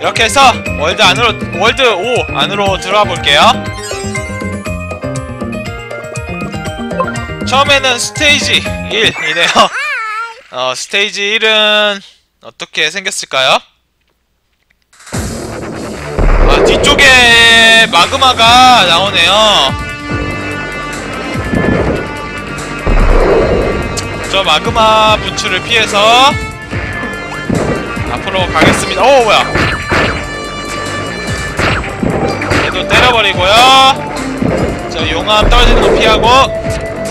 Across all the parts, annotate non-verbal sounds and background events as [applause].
이렇게 해서 월드 안으로 월드 5 안으로 들어가 볼게요. 처음에는 스테이지 1이네요. 어, 스테이지 1은 어떻게 생겼을까요? 아, 뒤쪽에 마그마가 나오네요. 저 마그마 분출을 피해서 앞으로 가겠습니다. 오, 뭐야. 얘도 때려버리고요. 저 용암 떨어지는 거 피하고.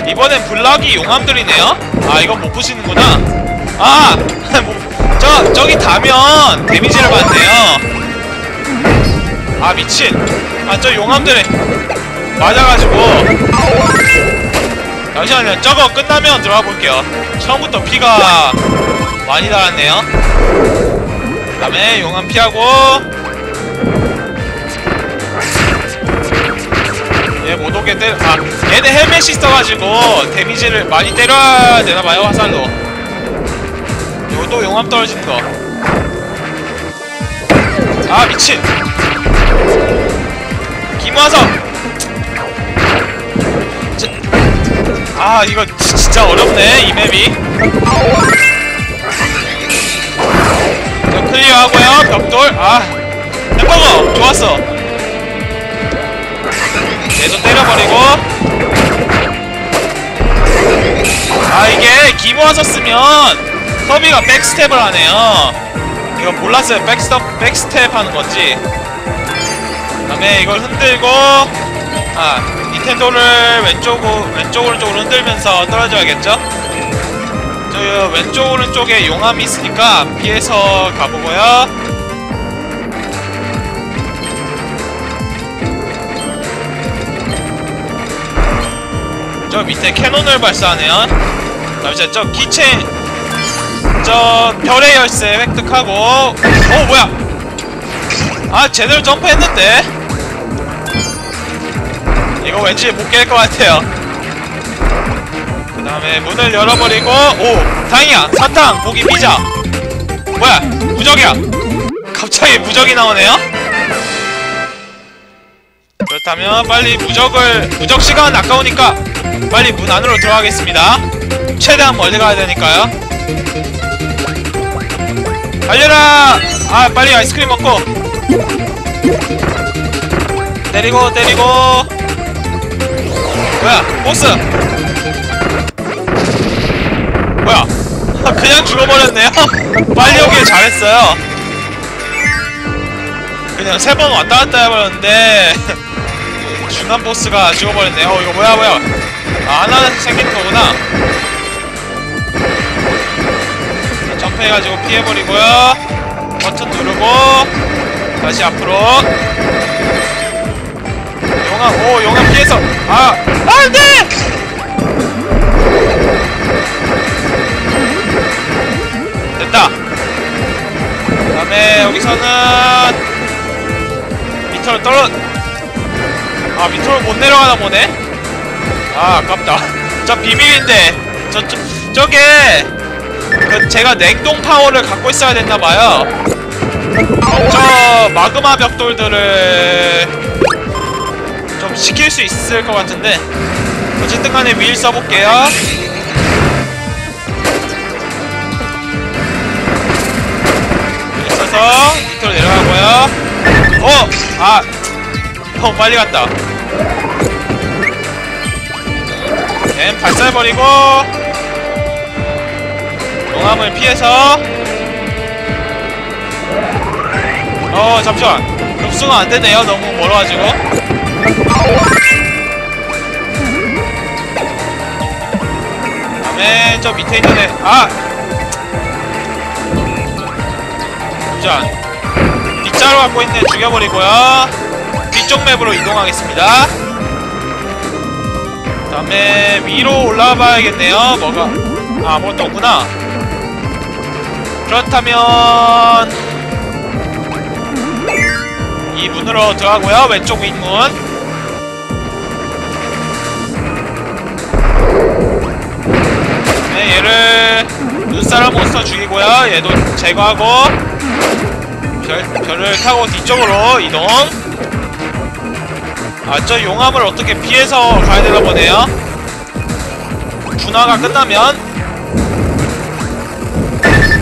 이번엔 블락이 용암들이네요? 아 이건 못 부시는구나. 아! [laughs] 뭐, 저, 저기 닿으면 데미지를 받네요. 아 미친. 아 저 용암들에 맞아가지고. 잠시만요. 저거 끝나면 들어가 볼게요. 처음부터 피가 많이 달았네요. 그 다음에 용암 피하고 못 오게 때려 아 얘네 헬멧이 있어가지고 데미지를 많이 때려야 되나봐요 화살로. 이것도 용암 떨어지는 거아 미친. 김화석 저, 아 이거 지- 진짜 어렵네 이 맵이. 자 클리어하고요 벽돌. 아 햄버거 좋았어 얘도 때려버리고. 아 이게 기모와서 쓰면 서비가 백스텝을 하네요. 이거 몰랐어요. 백스텝, 백스텝 하는 건지. 그 다음에 이걸 흔들고 아 닌텐도를 왼쪽, 왼쪽 오른쪽으로 흔들면서 떨어져야겠죠? 저 왼쪽 오른쪽에 용암이 있으니까 피해서 가보고요 저 밑에 캐논을 발사하네요. 잠시만 저 키체인 저 별의 열쇠 획득하고 어 뭐야? 아 제대로 점프했는데 이거 왠지 못 깰 것 같아요. 그 다음에 문을 열어버리고 오 다행이야 사탕 고기 피자 뭐야 무적이야 갑자기 무적이 나오네요. 그렇다면 빨리 무적을 무적 시간 아까우니까 빨리 문 안으로 들어가겠습니다. 최대한 멀리 가야 되니까요. 달려라! 아 빨리 아이스크림 먹고. 때리고 때리고. 뭐야 보스! 뭐야 [laughs] 그냥 죽어버렸네요? [laughs] 빨리 오길 잘했어요. 그냥 세 번 왔다 갔다 해버렸는데 [laughs] 중간 보스가 죽어버렸네요. 어 이거 뭐야 뭐야 아 하나 생긴 거구나. 자, 점프해가지고 피해버리고요. 버튼 누르고 다시 앞으로. 용암 오 용암 피해서. 아 안돼! 됐다. 그 다음에 여기서는 밑으로 떨어 아 밑으로 못 내려가나 보네 아 아깝다 [laughs] 저 비밀인데 저, 저 저게 그 제가 냉동 파워를 갖고 있어야 됐나봐요 저 마그마 벽돌들을 좀 시킬 수 있을 것 같은데 어쨌든 간에 윌 써볼게요 윌 써서 밑으로 내려가고요 어! 아! 너무 빨리 갔다 앤 발사해버리고. 용암을 피해서. 어 잠시만. 급수가 안되네요. 너무 멀어가지고. 다음에 저 밑에 있는 애. 아! 잠시만. 빗자루 갖고 있는 애 죽여버리고요. 뒤쪽 맵으로 이동하겠습니다. 그 다음에 위로 올라가 봐야겠네요. 뭐가? 아 아무것도 없구나. 그렇다면 이 문으로 들어가고요. 왼쪽 윗문. 네 얘를 눈사람 몬스터 죽이고요. 얘도 제거하고 별 별을 타고 뒤쪽으로 이동. 아저 용암을 어떻게 피해서 가야 되나 보네요 분화가 끝나면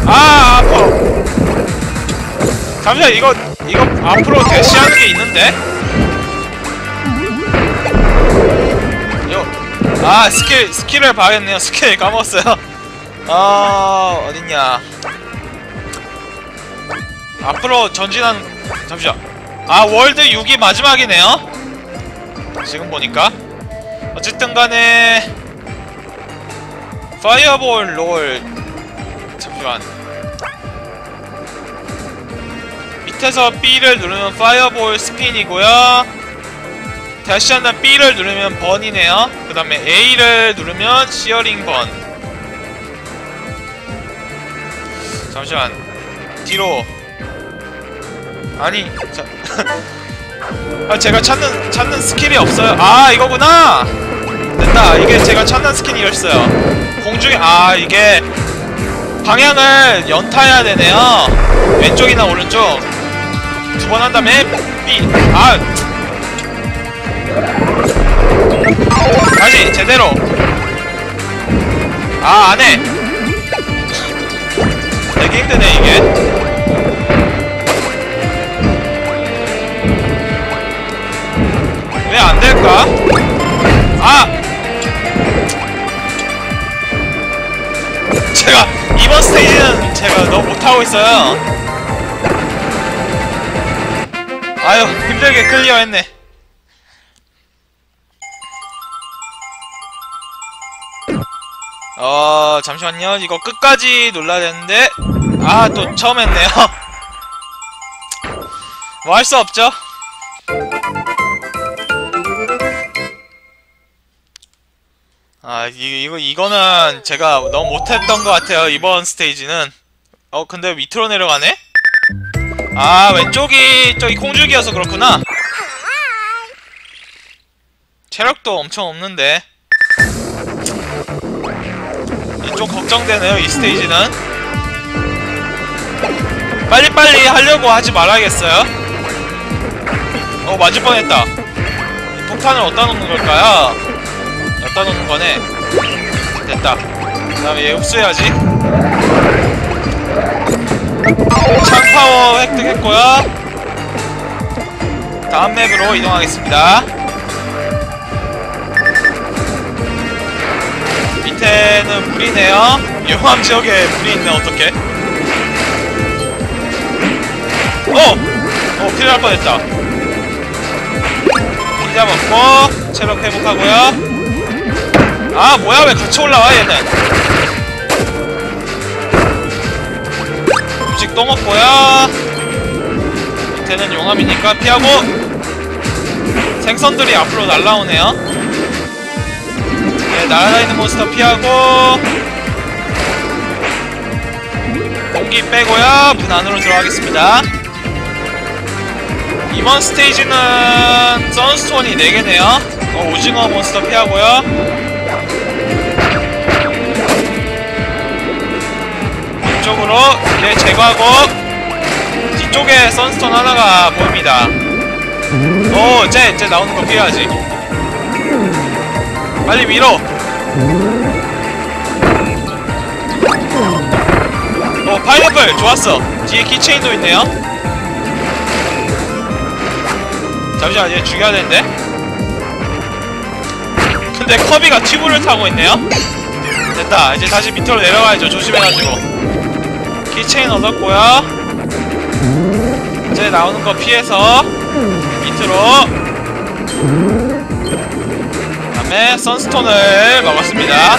아 아파. 잠시만 이거 이거 앞으로 대시하는 게 있는데? 요, 아 스킬 스킬을 봐야겠네요. 스킬 까먹었어요. 아 어딨냐. 앞으로 전진한 잠시만. 아 월드 6이 마지막이네요. 지금 보니까. 어쨌든 간에 파이어볼 롤. 잠시만. 밑에서 B를 누르면 파이어볼 스핀이고요. 다시 한번 B를 누르면 번이네요. 그 다음에 A를 누르면 시어링 번. 잠시만. 뒤로. 아니 자. [laughs] 아 제가 찾는 찾는 스킬이 없어요. 아 이거구나 됐다 이게 제가 찾는 스킬이었어요. 공중에 아 이게 방향을 연타해야 되네요. 왼쪽이나 오른쪽. 두 번 한 다음에 B. 아! 다시 제대로. 아 안해. 되게 힘드네 이게 못하고 있어요. 아유 힘들게 클리어 했네. 어 잠시만요. 이거 끝까지 눌러야 되는데. 아 또 처음 했네요. [laughs] 뭐 할 수 없죠. 아 이, 이거 이거는 제가 너무 못했던 것 같아요 이번 스테이지는 어 근데 밑으로 내려가네? 아 왼쪽이 저기 콩줄기여서 그렇구나. 체력도 엄청 없는데. 좀 걱정되네요 이 스테이지는. 빨리빨리 하려고 하지 말아야겠어요. 어 맞을 뻔했다. 이 폭탄을 어디다 놓는 걸까요? 여기다 놓는 거네. 됐다. 그 다음에 얘 흡수해야지 창파워 획득했고요. 다음 맵으로 이동하겠습니다. 밑에는 물이네요. 용암 지역에 물이 있네 어떡해? 어! 어 큰일 날 뻔했다. 피자 먹고 체력 회복하고요. 아 뭐야 왜 같이 올라와 얘는 음식 또 먹고요. 밑에는 용암이니까 피하고 생선들이 앞으로 날라오네요. 네 날아다니는 몬스터 피하고 공기 빼고요. 문 안으로 들어가겠습니다. 이번 스테이지는 선스톤이 4개네요. 어, 오징어 몬스터 피하고요 이쪽으로 얘 제거하고 뒤쪽에 선스톤 하나가 보입니다. 오, 쟤, 쟤 나오는 거 피해야지. 빨리 위로 오, 파인애플 좋았어. 뒤에 키체인도 있네요. 잠시만 얘 죽여야 되는데? 근데 커비가 튜브를 타고 있네요. 됐다. 이제 다시 밑으로 내려가야죠. 조심해가지고 키체인 얻었고요. 이제 나오는 거 피해서 밑으로. 다음에 선스톤을 먹었습니다.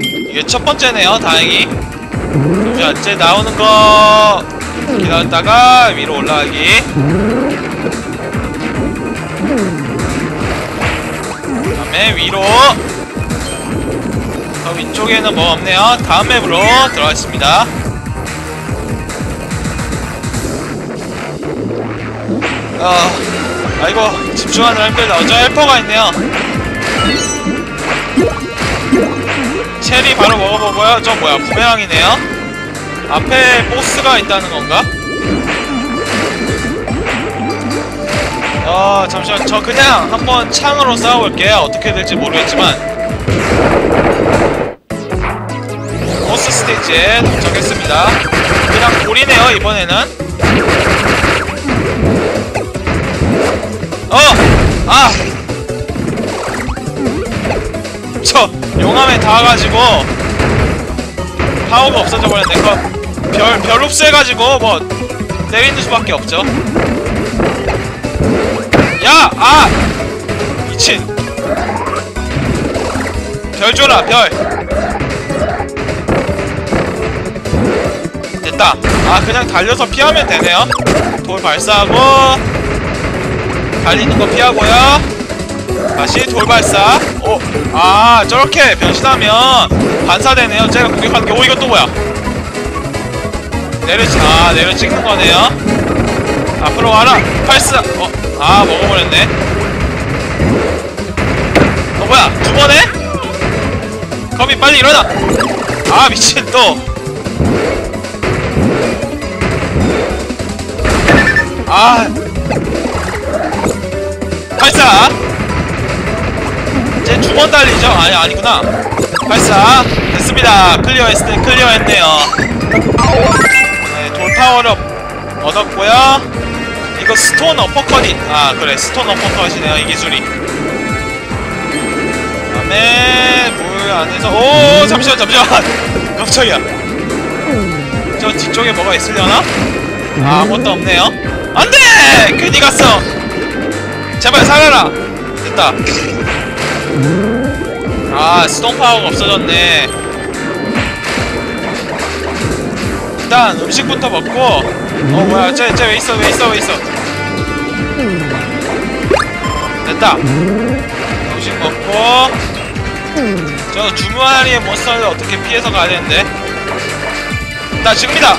이게 첫 번째네요 다행히. 자 이제 나오는 거 기다렸다가 위로 올라가기. 다음에 위로 저 위쪽에는 뭐 없네요. 다음 맵으로 들어가겠습니다. 아, 아이고 집중하느라 힘들다. 어저 헬퍼가 있네요. 체리 바로 먹어보고요. 저 뭐야 부메랑이네요. 앞에 보스가 있다는 건가? 어 잠시만 저 그냥 한번 창으로 싸워볼게요 어떻게 될지 모르겠지만 이지에 도착했습니다 그냥 돌이네요 이번에는 어! 아! 저 용암에 닿아가지고 파워가 없어져 버렸네 그 별, 별 흡수해가지고 뭐 때리는 수밖에 없죠 야! 아! 미친 별 줘라 별 됐다. 아 그냥 달려서 피하면 되네요. 돌 발사하고 달리는 거 피하고요. 다시 돌 발사. 오! 아 저렇게 변신하면 반사되네요. 제가 공격하는 게오 이거 또 뭐야? 내려 아 내려 찍는 거네요. 앞으로 와라. 발사 어? 아 먹어버렸네. 어 뭐야? 두 번에? 거미 빨리 일어나. 아 미친 또 아. 발사! 이제 두 번 달리죠? 아니, 아니구나. 발사! 됐습니다. 클리어했을 때 클리어했네요. 네, 돌파워를 얻었고요. 이거 스톤 어퍼컷이, 아, 그래. 스톤 어퍼컷이네요, 이 기술이. 그 다음에, 물 안에서, 오! 잠시만, 잠시만! [laughs] 깜짝이야. 저 뒤쪽에 뭐가 있으려나? 아, 아무것도 없네요. 안 돼! 괜히 갔어! 제발 살아라! 됐다. 아, 스톤 파워가 없어졌네. 일단 음식부터 먹고, 어, 뭐야, 쟤, 쟤왜 있어, 왜 있어, 왜 있어. 됐다. 음식 먹고, 저 주무아리의 몬스터를 어떻게 피해서 가야 되는데. 나 지금이다!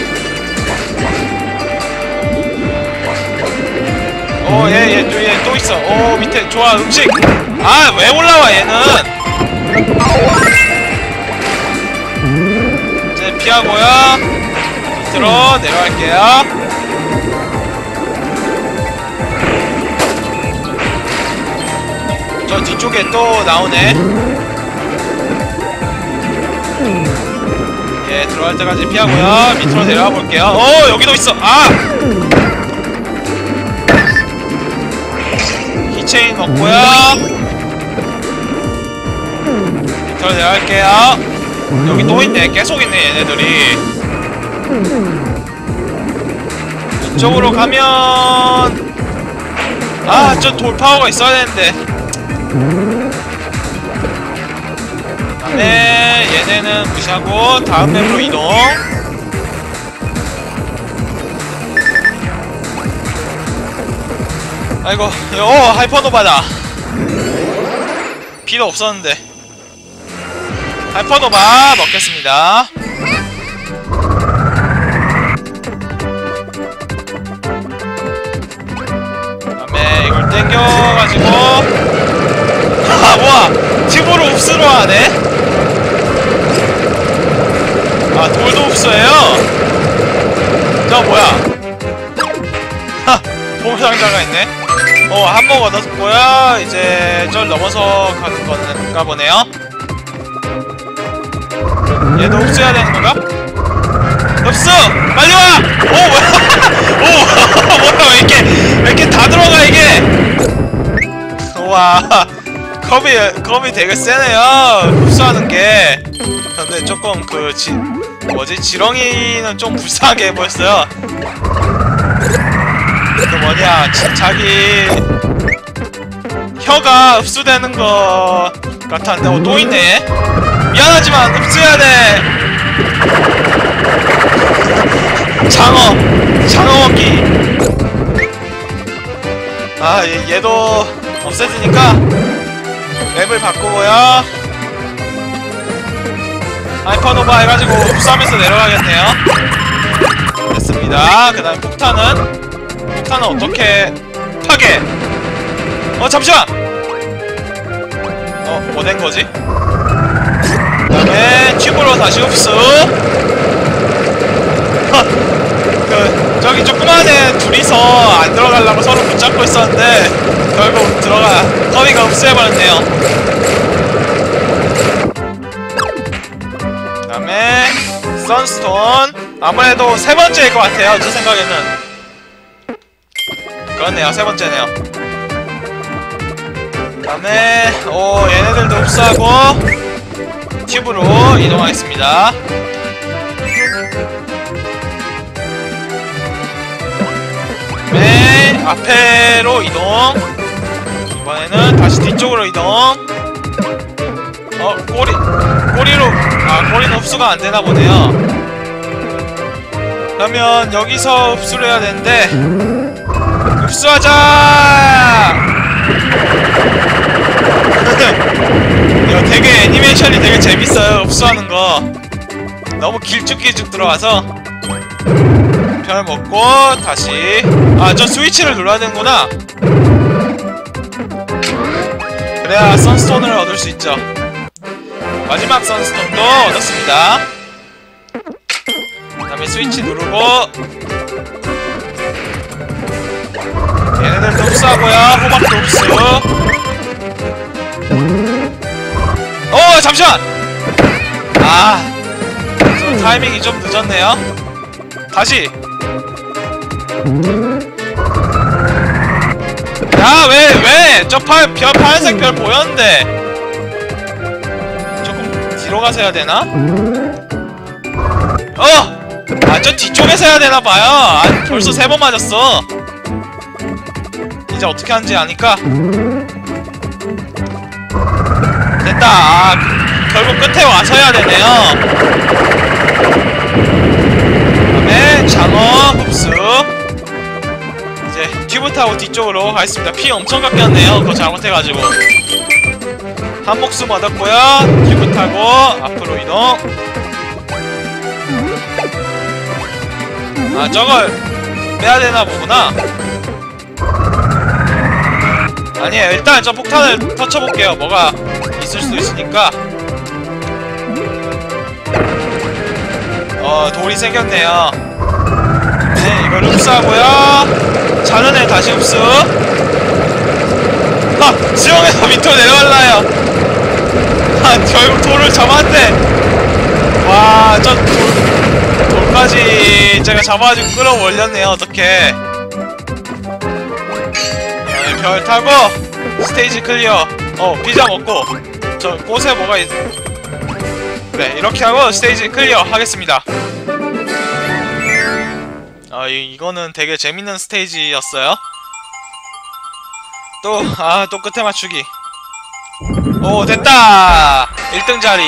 오, 얘, 얘, 또, 얘, 또 있어. 오, 밑에, 좋아, 음식! 아, 왜 올라와, 얘는! 이제 피하고요. 밑으로 내려갈게요. 저 뒤쪽에 또 나오네. 예, 들어갈 때까지 피하고요. 밑으로 내려가 볼게요. 오, 여기도 있어! 아! 체인 먹고요. 밑으로 내려갈게요. 여기 또 있네. 계속 있네, 얘네들이. 이쪽으로 가면 아, 저 돌파워가 있어야 되는데. 네, 얘네는 무시하고 다음 맵으로 이동. 아이고, 어, 하이퍼노바다. 필요 없었는데. 하이퍼노바 먹겠습니다. 그다음에 이걸 땡겨가지고 아 뭐야 팁으로 흡수로 하네 아 돌도 흡수해요 저 뭐야 하 보물상자가 있네 어 한몫 얻었고요. 이제 절 넘어서 가는 건가 보네요. 얘도 흡수해야 되는 건가? 흡수! 빨리 와! 오 뭐야? [laughs] 오 [laughs] 뭐야? 왜 이렇게 왜 이렇게 다 들어가 이게? 우와. 컵이 컵이 되게 세네요. 흡수하는 게. 근데 조금 그 지, 뭐지? 지렁이는 좀 [laughs] 불쌍하게 보였어요. 그 뭐냐 지, 자기 혀가 흡수되는 것 같았는데 어, 또 있네. 미안하지만 흡수해야 돼. 장어 장어 먹기. 아 얘, 얘도 없애지니까 맵을 바꾸고요. 하이퍼노바 해가지고 흡수하면서 내려가겠네요. 됐습니다. 그 다음 폭탄은 폭탄은 어떻게 파괴. 어 잠시만. 어 뭐 된 거지? 그 다음에 튜브로 다시 흡수. 그 저기 조금 둘이서 안 들어가려고 서로 붙잡고 있었는데 결국 들어가 허미가 흡수해버렸네요. 그 다음에 선스톤. 아무래도 세 번째일 것 같아요 제 생각에는 그렇네요 세 번째네요 그 다음에 오 얘네들도 흡수하고 튜브로 이동하겠습니다 네, 앞에로 이동. 이번에는 다시 뒤쪽으로 이동. 어, 꼬리, 꼬리로, 아, 꼬리는 흡수가 안 되나 보네요. 그러면 여기서 흡수를 해야 되는데, 흡수하자! [laughs] 이거 되게 애니메이션이 되게 재밌어요, 흡수하는 거. 너무 길쭉길쭉 들어와서. 별 먹고 다시 아 저 스위치를 눌러야 되는구나 그래야 선스톤을 얻을 수 있죠 마지막 선스톤도 얻었습니다 그 다음에 스위치 누르고 얘네들도 흡수하고요 호박도 흡수 오 잠시만 아저 타이밍이 좀 늦었네요 다시 야, 왜, 왜? 저 파, 별, 파란색 별 보였는데. 조금 뒤로 가서 해야 되나? 어! 아, 저 뒤쪽에서 해야 되나봐요. 아, 벌써 세 번 맞았어. 이제 어떻게 하는지 아니까. 됐다. 아, 결국 끝에 와서 해야 되네요. 그다음에 장어 흡수. 이제 타고 뒤쪽으로 가겠습니다. 피 엄청 깎였네요. 그거 잘못해가지고. 한 목숨 얻었고요. 튜브 타고 앞으로 이동. 아 저걸 빼야 되나 보구나. 아니에요. 일단 저 폭탄을 터쳐볼게요. 뭐가 있을 수도 있으니까. 어 돌이 생겼네요. 네 이걸 흡수하고요. 자는 애 다시 흡수. 아 수영에서 밑으로 내려갈라요. 아 결국 돌을 잡았네. 와저 돌, 돌까지 제가 잡아가지고 끌어올렸네요. 어떻게? 네, 별 타고 스테이지 클리어. 어 피자 먹고 저 꽃에 뭐가 있. 네 이렇게 하고 스테이지 클리어 하겠습니다. 아, 이, 이거는 되게 재밌는 스테이지였어요. 또, 아, 또 끝에 맞추기. 오, 됐다! 1등 자리.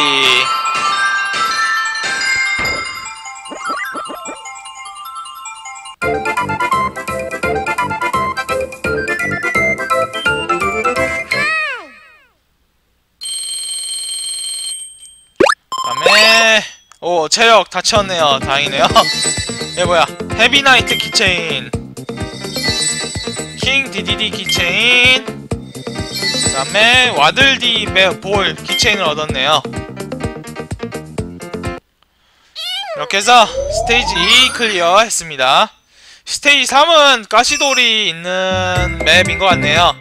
오, 체력 다 채웠네요. 다행이네요. [laughs] 얘 뭐야? 헤비나이트 키체인. 킹 디디디 키체인. 그 다음에 와들디 볼 키체인을 얻었네요. 이렇게 해서 스테이지 2 클리어 했습니다. 스테이지 3은 가시돌이 있는 맵인 것 같네요